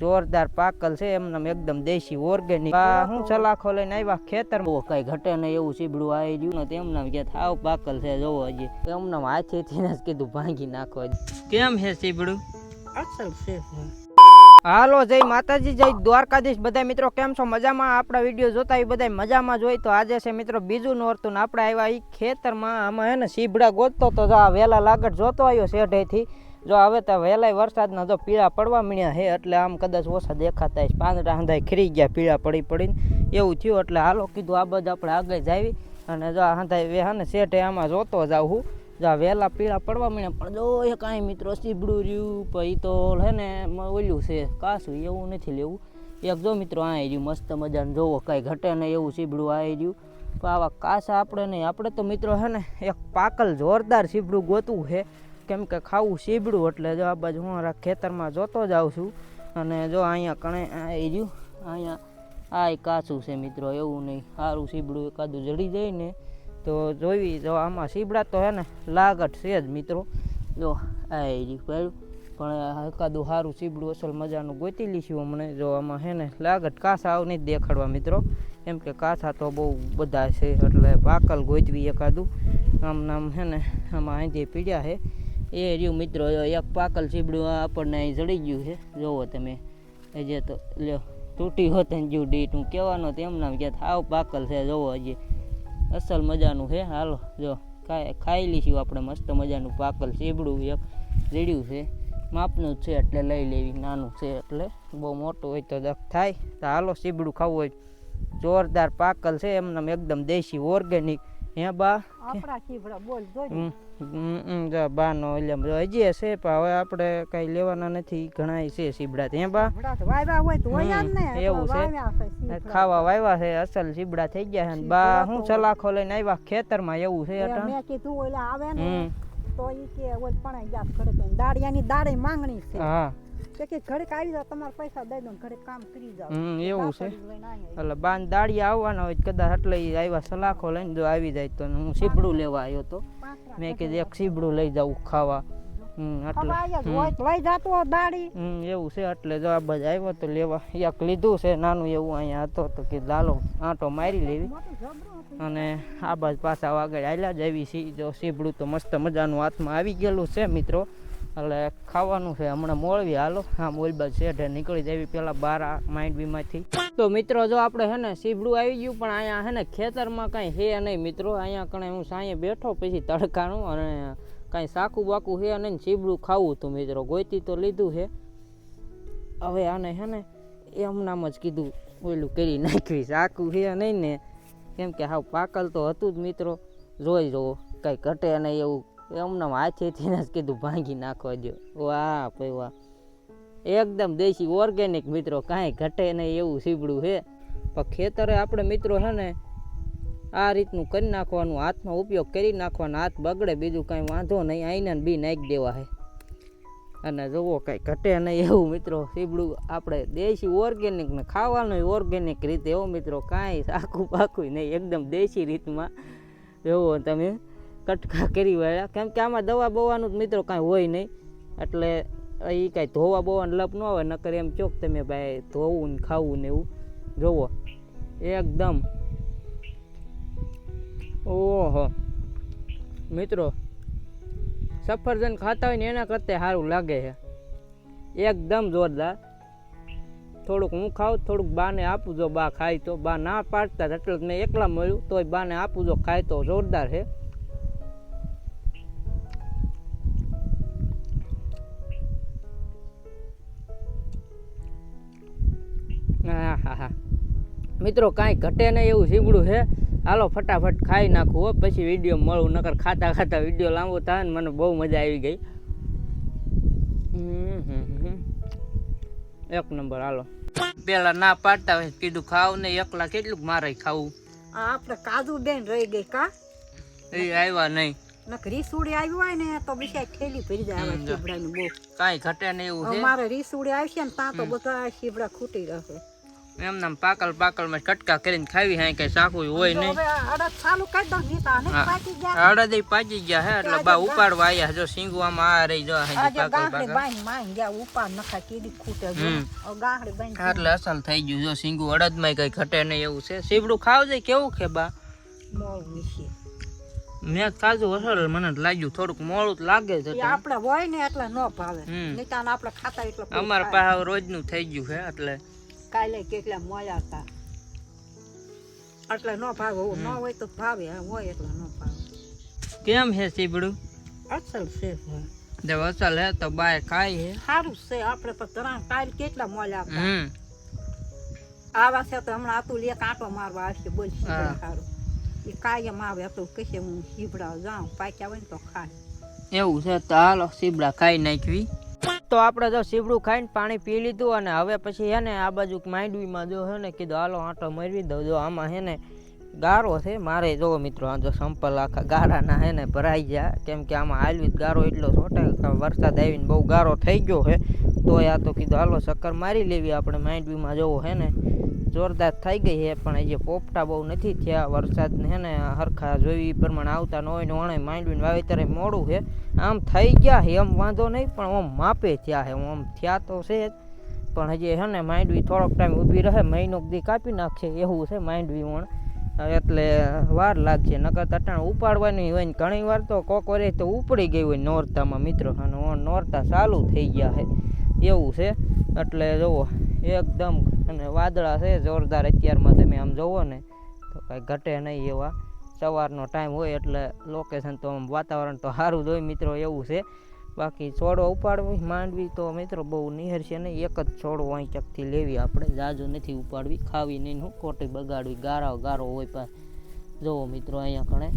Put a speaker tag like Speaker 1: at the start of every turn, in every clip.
Speaker 1: જોરદાર પાકલ છે એમને એકદમ દેશી ઓર્ગેનિક હું સલાખો લઈને આવ્યા ખેતર કઈ ઘટે નહીં એવું સીબડું આવી ગયું ને તેમના કે થાવ પાકલ છે જોવો હજી. એમને હાથેથી ને જ કીધું ભાંગી નાખો કેમ છે સીબડું?
Speaker 2: અસલ છે.
Speaker 1: હાલો જય માતાજી જય દ્વારકાધીશ. બધા મિત્રો કેમ છો? મજામાં? આપણા વીડિયો જોતા હોય બધા મજામાં જોઈ તો આજે છે મિત્રો બીજું નોરતું ને આપણે આવ્યા એ ખેતરમાં. આમાં હે ને સીબડા ગોતતો તો વેલા લાગટ જોતો આવ્યો શેઢેથી જો હવે તો વહેલાય વરસાદના જો પીળા પડવા મળ્યા હે એટલે આમ કદાચ ઓછા દેખાતા હશે. પાંદડા હંધાય ખરી ગયા, પીળા પડી પડીને. એવું થયું, એટલે હાલો કીધું આ બધું આપણે આગળ જાવી. અને જો આ હંધાઈ વે હે ને, શેઠે આમાં જોતો જાઉં હું. જો વહેલા પીળા પડવા મળ્યા પણ જો એ કાંઈ મિત્રો સીબડું રહ્યું પછી તો હે ને ઓલું છે. કાશું એવું નથી લેવું. એક જો મિત્રો આ રહ્યું, મસ્ત મજાને, જોવો કાંઈ ઘટે ને એવું સીબડું આ રહ્યું. પણ આવા કાસા આપણે નહીં. આપણે તો મિત્રો હે ને, એક પાકલ જોરદાર સીબડું ગોતવું છે. કેમ કે ખાવું સીબડું એટલે જો આ બાજુ હું મારા ખેતરમાં જોતો જાઉં છું અને જો અહીંયા કણે આવી રહ્યું, અહીંયા આ કાચું છે મિત્રો, એવું નહીં સારું સીબડું એકાદું જડી જાય ને તો જોઈ જો આમાં સીબડા તો હે ને લાગટ છે જ મિત્રો. જો આ રહ્યું પહેલું પણ એકાદું સારું સીબડું અસલ મજાનું ગોતી લઈશું હમણાં. જો આમાં હે ને લાગટ કાસા આવ નહીં દેખાડવા મિત્રો. કેમ કે કાસા તો બહુ બધા છે, એટલે પાકલ ગોતવી એકાદું. આમ નામ હે ને આમાં અહીંથી પીડ્યા છે. એ રહ્યું મિત્રો એક પાકલ ચીબડું આપણને અહીં જડી ગયું છે. જોવો તમે. એ જે તો, લ્યો, તૂટી હોત ને જ્યું ડીટ. હું કહેવાનો તો એમના કે આવ પાકલ છે, જોવો હજી. અસલ મજાનું છે. હાલો, જો ખાઈ ખાઈ લઈશું આપણે મસ્ત મજાનું પાકલ ચીબડું એક રેડ્યું છે. માપનું જ છે એટલે લઈ લેવી, નાનું છે એટલે. બહુ મોટું હોય તો દખ થાય. તો હાલો, સીબડું ખાવું હોય. જોરદાર પાકલ છે એમને એકદમ દેશી ઓર્ગેનિક હે બા?
Speaker 2: આપડા શીભડા બોલ જોઈ
Speaker 1: હમ, હમ, બા નો એટલે જો હજી હશે પણ હવે આપણે કઈ લેવાના નથી ઘણા છે સીબડા હે બા?
Speaker 2: વાવ્યા હોય તો હોય ને
Speaker 1: એવું છે. ખાવા વાવ્યા છે અસલ સીબડા થઈ ગયા છે બા હું સલાખો લઈને આવ્યા ખેતરમાં એવું છે
Speaker 2: મેં કીધું ઓલા આવે ને તો ઈ કે ઓલ પણ જાત કરે દાડિયાની દાડે માંગણી છે.
Speaker 1: હા.
Speaker 2: કે કે ઘડીક આવી જાવ તમારે પૈસા દઈ દો ને કામ કરી જાવ
Speaker 1: હમ એવું છે.
Speaker 2: પાપડી લઈને આયા.
Speaker 1: એટલે બાન દાડિયા આવવાના હોય કદાચ એટલે આવ્યા સલાખો લઈને જો આવી જાય તો હું સીબડું લેવા આવ્યો તો. મેં કીધું એક સીબડું લઈ જાઉં ખાવા.
Speaker 2: દાડી
Speaker 1: એવું છે એટલે જો આ બધા આવ્યો તો લેવા. એક લીધું છે નાનું એવું અહીંયા હતો તો કે લાલો આંટો મારી લેવી. અને આ બાજુ પાછા આગળ આલ્યા જ આવી સી જો સીબડું તો મસ્ત મજાનું હાથમાં આવી ગયેલું છે મિત્રો. એટલે ખાવાનું છે, હમણાં મોળવી, હાલો. હા મોલબાદ છે નીકળી જવી પેલા બાર માઇન્ડ બીમાંથી. તો મિત્રો, જો આપણે હે ને સીબડું આવી ગયું, પણ અહીંયા હે ને, ખેતરમાં કાંઈ હે નહીં મિત્રો. અહીંયા કણે હું સાંય બેઠો, પછી તડકાનું અને કાંઈ સાકું બાકું હે નહીં સીબડું ખાવું હતું મિત્રો. ગોતી તો લીધું છે. હવે આને હે ને એમ નામ જ કીધું, ઓલું કરી નાખવી સાકું છે નહીં ને. કેમ કે હાવ પાકલ તો હતું જ મિત્રો. જોઈ જુઓ કાંઈ ઘટે નહીં એવું. એમનામ હાથેથી જ કીધું, ભાંગી નાખવા દો વાહ, ભાઈ વાહ. એકદમ દેશી ઓર્ગેનિક મિત્રો, કાંઈ ઘટે નહીં એવું સીબડું છે. પણ ખેતરે આપણે મિત્રો છે ને, આ રીતનું કરી નાખવાનું, હાથમાં ઉપયોગ કરી નાખવાનો, હાથ બગડે, બીજું કાંઈ વાંધો નહીં, આઈને બી નાખી દેવા છે. અને જુઓ, કાંઈ ઘટે નહીં એવું મિત્રો, સીબડું આપણે દેશી ઓર્ગેનિક ને ખાવાનું ઓર્ગેનિક રીતે એવો મિત્રો, કાંઈ આખું પાકું નહીં, એકદમ દેશી રીતમાં. જુઓ તમે. કટકા કરી વાળ્યા. કેમ કે આમાં દવા બવાનું જ મિત્રો કાંઈ હોય નહીં. એટલે એ કાંઈ ધોવા બોવાનું લપ ન આવે, નકર એમ ચોક તમે ભાઈ ધોવું ને ખાવું ને એવું. જોવો. એકદમ. ઓહો. મિત્રો, સફરજન ખાતા હોય ને એના કરતાં સારું લાગે છે. એકદમ જોરદાર. થોડુંક હું ખાઉં, થોડુંક બાને આપું જો બા ખાય તો. બા ના પાડતા, એટલે મેં એકલા મળ્યું, તોય બાને આપું જો ખાય તો. જોરદાર છે. મિત્રો કાંઈ ઘટે નહીં એવું સીબડું છે. હાલો ફટાફટ ખાઈ નાખું હો. પછી વીડિયો મળું નકર ખાતા ખાતા વીડિયો લાંબો થાય ને મને બહુ મજા આવી ગઈ. એક નંબર હાલો. પેલા ના પાડતા હોય કીધું ખાવ ને એકલા કેટલું મારે ખાવું?
Speaker 2: આપણે કાજુ બેન રહી ગઈ કા?
Speaker 1: એ આવ્યા નહીં.
Speaker 2: નક રીસુડી આવ્યું હોય ને તો બીજા ઠેલી ભરી જાય આવા
Speaker 1: જા.
Speaker 2: બહુ.
Speaker 1: કાંઈ ઘટે નહીં એવું છે?
Speaker 2: અમારે રીસુડી આવશે ને ત્યાં તો બધા શીભડા ખૂટી રહેશે
Speaker 1: એમ નામ પાકલ પાકલમાં કટકા કરીને ખાવી હા કઈ સાકું હોય નહીં.
Speaker 2: અડદ. પાકી ગયા.
Speaker 1: હે એટલે બા ઉપાડવા આયા જો સિંગવામાં આ રહી જો પાકલ એટલે અસલ થઈ ગયું. જો સિંગુ અડદમાં કઈ ઘટે નહીં એવું છે. સીબડું ખાવજે કેવું કે બા? મેં કાજુ અસર મને લાગ્યું થોડુંક મોડું લાગે છે
Speaker 2: આપણે હોય ને એટલે ન ભાવે. નહીં આપણે ખાતા એટલે
Speaker 1: અમારા. પાસે રોજનું થઈ ગયું છે એટલે
Speaker 2: કાલે કેટલા મળ્યા હતા. એટલે ન ભાવે ન હોય તો ભાવે હોય એટલે ન ભાવે.
Speaker 1: કેમ હે સીબડું
Speaker 2: અસલ છે.
Speaker 1: જો અસલ હે તો બાય ખાય હે.
Speaker 2: સારું છે આપણે પણ ત્રણ કાલ કેટલા મળ્યા હતા. આવા છે તો હમણાં આતું લે કાંટો મારવા આવશે બોલ સારું એ કાયમ આવે તો કહેશે હું સીબડા જાઉં પાક્યા હોય ને તો ખાય.
Speaker 1: એવું છે તો હાલો સીબડા ખાઈ નાખવી. તો આપણે જો સીબડું ખાઈને પાણી પી લીધું અને હવે પછી હે ને આ બાજુ માંડવીમાં જો હે ને કીધું, હાલો, આંટો મરવી દઉં. જો આમાં હે ને ગારો છે, મારે જો મિત્રો, આ જો સંપલ આખા ગારાના હે ને ભરાઈ ગયા. કેમ કે આમાં હાલવી ગારો એટલો છોટે વરસાદ આવીને બહુ ગારો થઈ ગયો છે તોય આ તો કીધું, હાલો ચક્કર મારી લેવી, આપણે માંડવીમાં જવું હે ને. જોરદાર થઈ ગઈ છે, પણ હજી પોપટા બહુ નથી થયા. વરસાદ હે ને હરખા જોઈ પ્રમાણે આવતા ન હોય ને વણે માંડવીને વાવેતરે મોડું છે. આમ થઈ ગયા છે, એમ વાંધો નહીં, પણ આમ માપે થયા છે આમ થયા તો છે જ. પણ હજી છે ને માંડવી થોડોક ટાઈમ ઊભી રહે, મહિનો દી કાપી નાખશે, એવું છે માંડવી વણ. એટલે વાર લાગશે, નકર તટાણ ઉપાડવાની હોય ને ઘણી વાર તો કોક વરે તો ઉપડી ગઈ હોય નોરતામાં, મિત્રો. અને નોરતા ચાલુ થઈ ગયા છે, એવું છે. એટલે જુઓ એકદમ અને વાદળા છે, જોરદાર અત્યારમાં તમે આમ જુઓ ને, તો કાંઈ ઘટે નહીં એવા. સવારનો ટાઈમ હોય એટલે લોકેશન તો આમ વાતાવરણ તો સારું જ હોય મિત્રો, એવું છે. બાકી છોડો ઉપાડવી, માંડવી તો મિત્રો બહુ નિહર છે નહીં. એક જ છોડો અહીં ચકથી લેવી આપણે, જાજુ નથી ઉપાડવી. ખાવી નહીં હું, ખોટી બગાડવી. ગારો ગારો હોય પણ જુઓ મિત્રો, અહીંયા કણે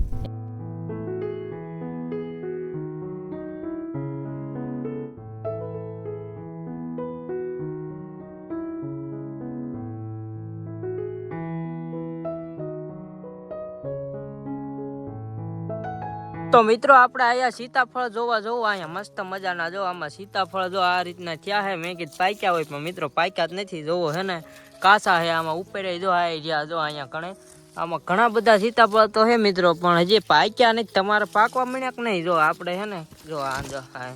Speaker 1: તો મિત્રો, આપણે અહીંયા સીતાફળ જોવા જોવા, અહીંયા મસ્ત મજાના જો, આમાં સીતાફળ જો આ રીતના થયા હે. મેં કીધું પાક્યા હોય, પણ મિત્રો, પાક્યા જ નથી જોવો હે ને. કાસા હે આમાં ઉપરે જો આ રહ્યા જો અહીંયા કણે આમાં ઘણા બધા સીતાફળ તો હે મિત્રો, પણ હજી પાક્યા નથી. તમારે પાકવા મળ્યા કે નહીં? જો આપણે હે ને, જો આ જો, આ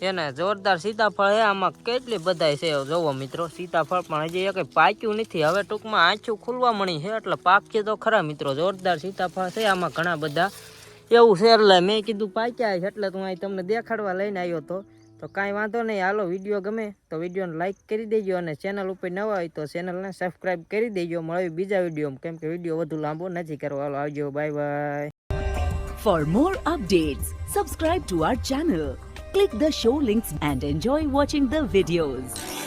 Speaker 1: એને જોરદાર સીતાફળ હે. આમાં કેટલી બધાય છે જોવો મિત્રો, સીતાફળ પણ હજી એક પાક્યું નથી. હવે ટૂંકમાં આંચું ખુલવા મળી છે એટલે પાકશે તો ખરા મિત્રો. જોરદાર સીતાફળ છે, આમાં ઘણા બધા એવું છે, એટલે મેં કીધું, પાક્યા એટલે તું અહીં તમને દેખાડવા લઈને આવ્યો હતો તો કાંઈ વાંધો નહીં. હાલો, વીડિયો ગમે તો વિડીયોને લાઇક કરી દેજો અને ચેનલ ઉપર નવા હોય તો ચેનલને સબસ્ક્રાઈબ કરી દેજો. મળવી બીજા વિડીયોમાં. કેમ કે વીડિયો વધુ લાંબો નથી કરવો. હાલો, આવજો. Bye bye
Speaker 3: for more updates subscribe to our channel click the show links and enjoy watching the videos.